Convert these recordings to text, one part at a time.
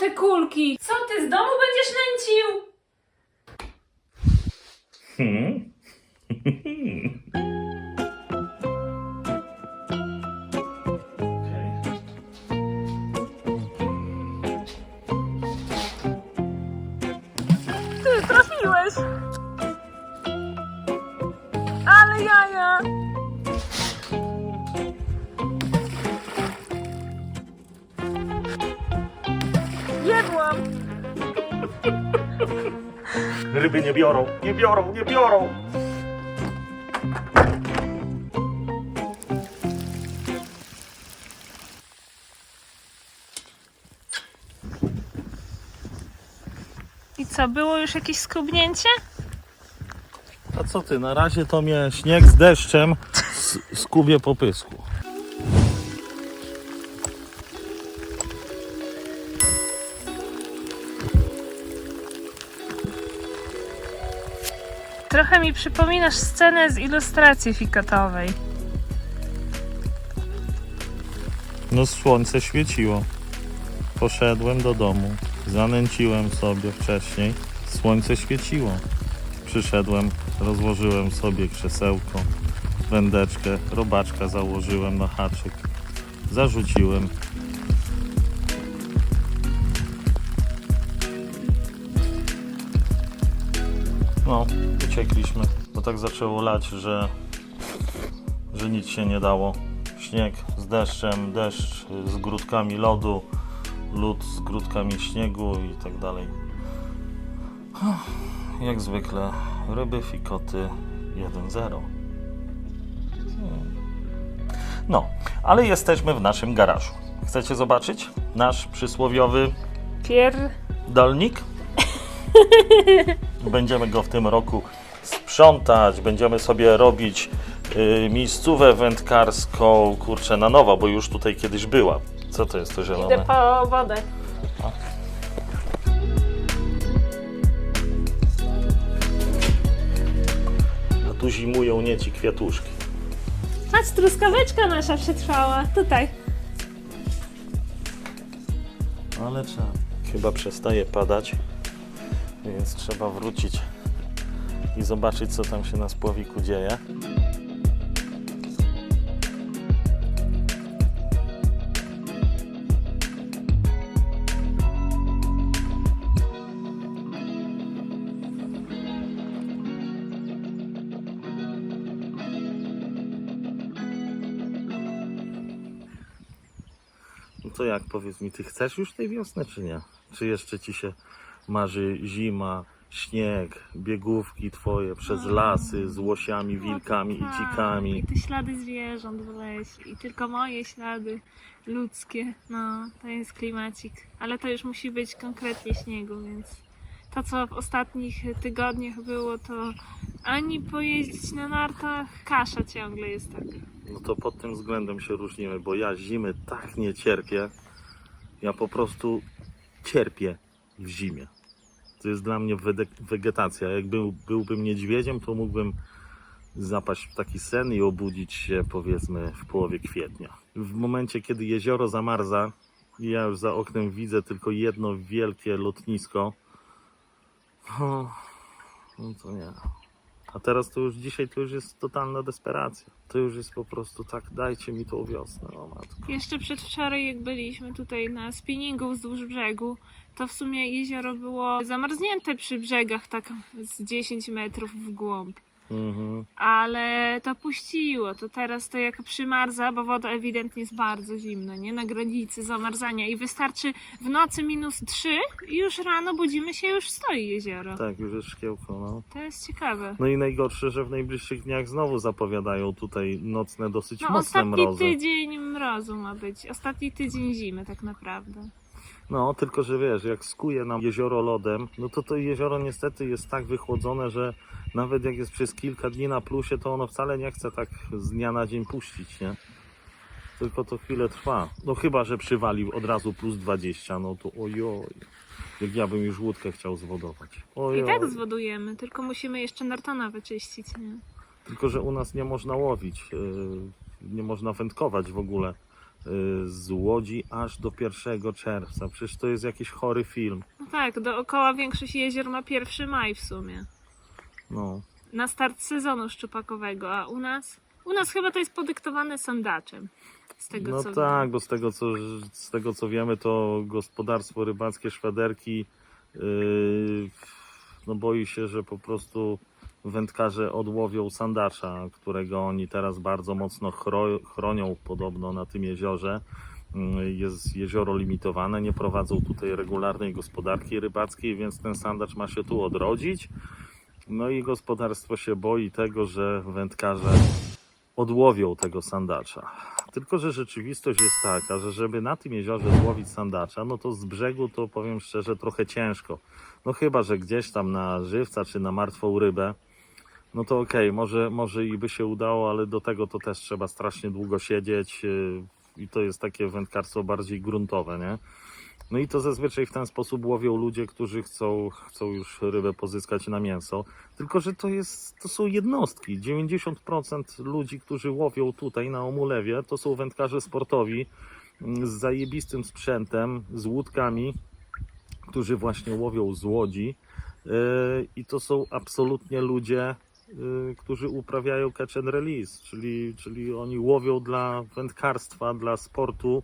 te kulki? Co ty z domu będziesz nęcił? Hmm? Ty trafiłeś! Ale jaja! Ryby nie biorą, nie biorą, nie biorą. I co, było już jakieś skubnięcie? A co ty, na razie to mnie śnieg z deszczem s- skubie po pysku. Mi przypominasz scenę z ilustracji fikotowej. No słońce świeciło. Poszedłem do domu, zanęciłem sobie wcześniej. Słońce świeciło. Przyszedłem, rozłożyłem sobie krzesełko, wędeczkę, robaczka założyłem na haczyk. Zarzuciłem. No, uciekliśmy, bo tak zaczęło lać, że, że nic się nie dało. Śnieg z deszczem, deszcz z grudkami lodu, lód z grudkami śniegu i tak dalej. Jak zwykle, ryby, fikoty 1-0. Hmm. No, ale jesteśmy w naszym garażu. Chcecie zobaczyć nasz przysłowiowy Pier... Będziemy go w tym roku sprzątać, będziemy sobie robić y, miejscówę wędkarską, kurczę, na nowo, bo już tutaj kiedyś była. Co to jest to zielone? Idę po wodę. A tu zimują nie ci kwiatuszki. Patrz, truskaweczka nasza przetrwała. Tutaj. Ale trzeba. Chyba przestaje padać, więc trzeba wrócić i zobaczyć, co tam się na spłowiku dzieje. No to jak, powiedz mi, ty chcesz już tej wiosny, czy nie? Czy jeszcze ci się marzy zima, śnieg, biegówki twoje przez lasy z łosiami, wilkami i Tak, dzikami? I te ślady zwierząt w lesie. I tylko moje ślady ludzkie. No, to jest klimacik. Ale to już musi być konkretnie śniegu, więc to, co w ostatnich tygodniach było, to ani pojeździć na nartach, kasza ciągle jest taka. No to pod tym względem się różnimy, bo ja zimy tak nie cierpię. Ja po prostu cierpię w zimie. To jest dla mnie wegetacja. Jak był, byłbym niedźwiedziem, to mógłbym zapaść w taki sen i obudzić się powiedzmy w połowie kwietnia. W momencie, kiedy jezioro zamarza, ja już za oknem widzę tylko jedno wielkie lotnisko. O, no to nie. A teraz to już dzisiaj to już jest totalna desperacja. To już jest po prostu tak, dajcie mi tą wiosnę, o matko. Jeszcze przedwczoraj, jak byliśmy tutaj na spinningu wzdłuż brzegu, to w sumie jezioro było zamarznięte przy brzegach, tak z 10 metrów w głąb. Mhm. Ale to puściło. To teraz to jak przymarza, bo woda ewidentnie jest bardzo zimna, nie? Na granicy zamarzania. I wystarczy w nocy minus 3 i już rano budzimy się, już stoi jezioro. Tak, już jest szkiełko, no. To jest ciekawe. No i najgorsze, że w najbliższych dniach znowu zapowiadają tutaj nocne, dosyć No mocne ostatni mrozy. tydzień mrozu ma być. Ostatni tydzień zimy tak naprawdę. No, tylko że wiesz, jak skuje nam jezioro lodem, no to to jezioro niestety jest tak wychłodzone, że nawet jak jest przez kilka dni na plusie, to ono wcale nie chce tak z dnia na dzień puścić, nie? Tylko to chwilę trwa. No chyba, że przywalił od razu plus 20, no to ojoj. Jak ja bym już łódkę chciał zwodować. Ojoj. I tak zwodujemy, tylko musimy jeszcze nartona wyczyścić, nie? Tylko, że u nas nie można łowić, yy, nie można wędkować w ogóle z Łodzi aż do 1 czerwca. Przecież to jest jakiś chory film. No tak, dookoła większość jezior ma 1 maj w sumie. No, Na start sezonu szczupakowego, a u nas? U nas chyba to jest podyktowane sondaczem. Z tego no co tak, wiem. bo z tego, co, z tego co wiemy, to gospodarstwo rybackie Szwaderki yy, no boi się, że po prostu wędkarze odłowią sandacza, którego oni teraz bardzo mocno chro, chronią podobno na tym jeziorze. Yy, Jest jezioro limitowane, nie prowadzą tutaj regularnej gospodarki rybackiej, więc ten sandacz ma się tu odrodzić. No i gospodarstwo się boi tego, że wędkarze odłowią tego sandacza. Tylko, że rzeczywistość jest taka, że żeby na tym jeziorze złowić sandacza, no to z brzegu to powiem szczerze trochę ciężko. No chyba, że gdzieś tam na żywca czy na martwą rybę, no to okej, może, może i by się udało, ale do tego to też trzeba strasznie długo siedzieć yy, i to jest takie wędkarstwo bardziej gruntowe, nie? No i to zazwyczaj w ten sposób łowią ludzie, którzy chcą, chcą już rybę pozyskać na mięso. Tylko, że to, jest, to są jednostki. 90% ludzi, którzy łowią tutaj na Omulewie, to są wędkarze sportowi mm, z zajebistym sprzętem, z łódkami, którzy właśnie łowią z łodzi. Yy, I to są absolutnie ludzie, którzy uprawiają catch and release, czyli, czyli oni łowią dla wędkarstwa, dla sportu,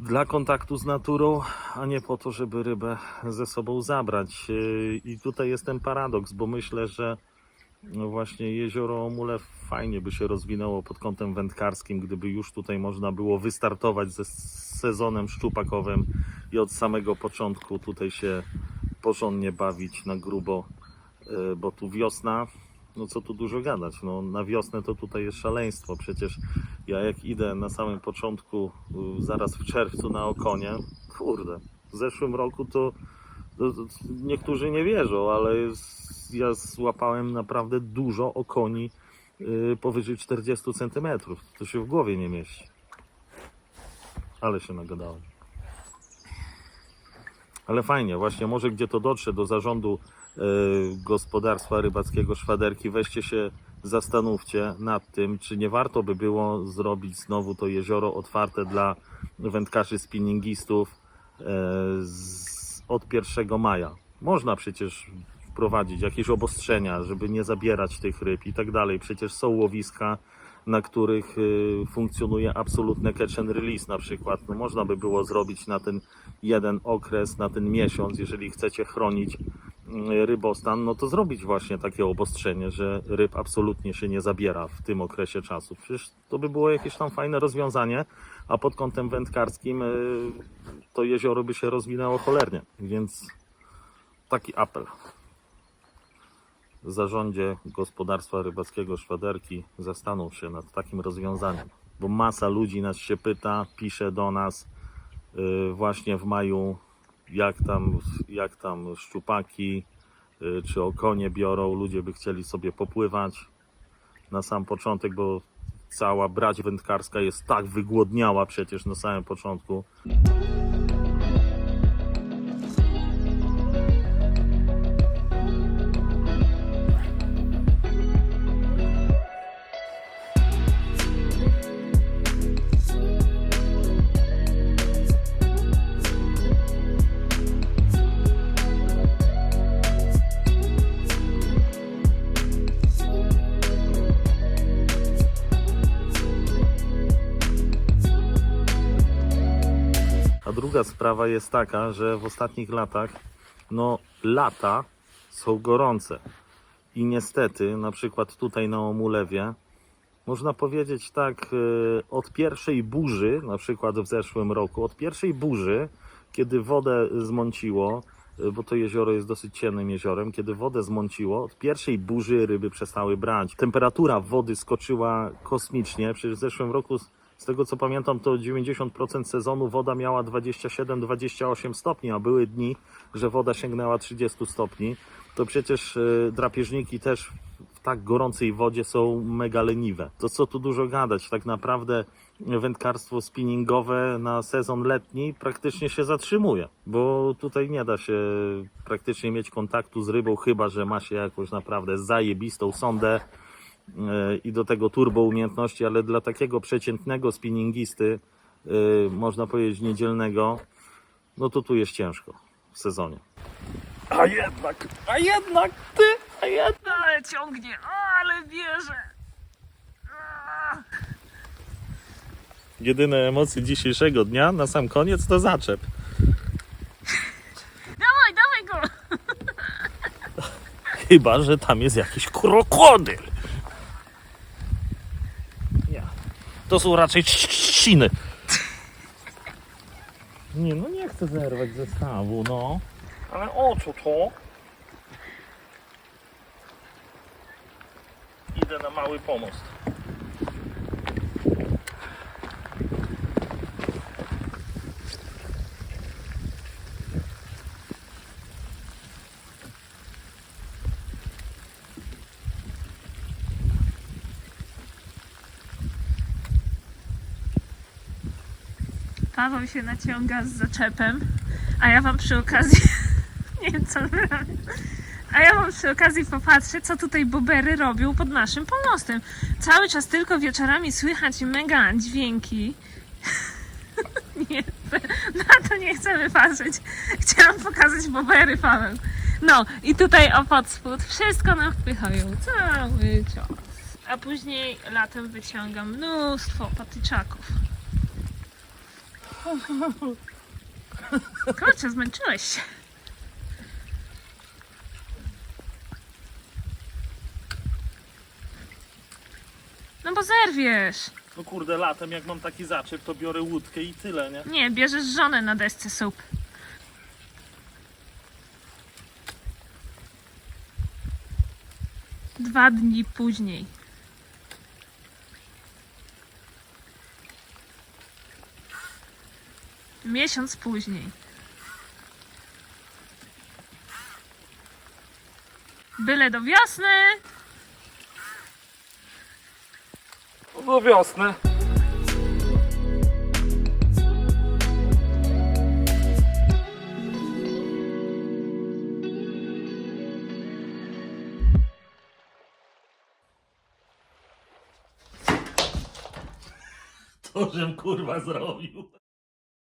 dla kontaktu z naturą, a nie po to, żeby rybę ze sobą zabrać. Yy, I tutaj jest ten paradoks, bo myślę, że no właśnie jezioro Omule fajnie by się rozwinęło pod kątem wędkarskim, gdyby już tutaj można było wystartować ze sezonem szczupakowym i od samego początku tutaj się porządnie bawić na grubo, bo tu wiosna, no co tu dużo gadać, no na wiosnę to tutaj jest szaleństwo, przecież ja jak idę na samym początku, y, zaraz w czerwcu na Okonie, kurde, w zeszłym roku to, to, to niektórzy nie wierzą, ale ja złapałem naprawdę dużo okoni y, powyżej 40 cm. To się w głowie nie mieści. Ale się nagadałem. Ale fajnie, właśnie może gdzie to dotrze do zarządu gospodarstwa rybackiego Szwaderki, weźcie się, zastanówcie nad tym, czy nie warto by było zrobić znowu to jezioro otwarte dla wędkarzy spinningistów z, od 1 maja. Można przecież wprowadzić jakieś obostrzenia, żeby nie zabierać tych ryb i tak dalej. Przecież są łowiska, na których y, funkcjonuje absolutne catch and release na przykład. No można by było zrobić na ten jeden okres, na ten miesiąc, jeżeli chcecie chronić y, rybostan, no to zrobić właśnie takie obostrzenie, że ryb absolutnie się nie zabiera w tym okresie czasu. Przecież to by było jakieś tam fajne rozwiązanie, a pod kątem wędkarskim y, to jezioro by się rozwinęło cholernie, więc taki apel w zarządzie gospodarstwa rybackiego Szwaderki zastanów się nad takim rozwiązaniem. Bo masa ludzi nas się pyta, pisze do nas yy, właśnie w maju, jak tam, jak tam szczupaki yy, czy okonie biorą. Ludzie by chcieli sobie popływać na sam początek, bo cała brać wędkarska jest tak wygłodniała przecież na samym początku. A druga sprawa jest taka, że w ostatnich latach, no lata są gorące. I niestety, na przykład tutaj na Omulewie, można powiedzieć tak, y, od pierwszej burzy, na przykład w zeszłym roku, od pierwszej burzy, kiedy wodę zmąciło, y, bo to jezioro jest dosyć ciemnym jeziorem, kiedy wodę zmąciło, od pierwszej burzy ryby przestały brać. Temperatura wody skoczyła kosmicznie, przecież w zeszłym roku z tego co pamiętam, to 90% sezonu woda miała 27-28 stopni, a były dni, że woda sięgnęła 30 stopni. To przecież y, drapieżniki też w tak gorącej wodzie są mega leniwe. To co tu dużo gadać, tak naprawdę wędkarstwo spinningowe na sezon letni praktycznie się zatrzymuje, bo tutaj nie da się praktycznie mieć kontaktu z rybą, chyba że ma się jakąś naprawdę zajebistą sondę e, i do tego turbo umiejętności, ale dla takiego przeciętnego spinningisty, e, można powiedzieć niedzielnego, no to tu jest ciężko w sezonie. A jednak, a jednak ty, a jednak. Ale ciągnie, ale bierze. A. Jedyne emocje dzisiejszego dnia na sam koniec to zaczep. Dawaj, dawaj go! Chyba, że tam jest jakiś krokodyl. Nie. To są raczej trzciny. Nie, no nie chcę zerwać zestawu, no. Ale o co to? Idę na mały pomost. Paweł się naciąga z zaczepem, a ja wam przy okazji. Nie wiem co. A ja wam przy okazji popatrzę, co tutaj bobery robią pod naszym pomostem. Cały czas tylko wieczorami słychać mega dźwięki. Nie, na to nie chcemy patrzeć. Chciałam pokazać bobery, Paweł. No i tutaj o pod spód wszystko nam wpychają. Cały czas. A później latem wyciągam mnóstwo patyczaków. Kurczę, zmęczyłeś się. No bo zerwiesz. No kurde, latem jak mam taki zaczep, to biorę łódkę i tyle, nie? Nie, bierzesz żonę na desce sup. Dwa dni później. Miesiąc później. Byle do wiosny. Do wiosny. To, żem kurwa zrobił.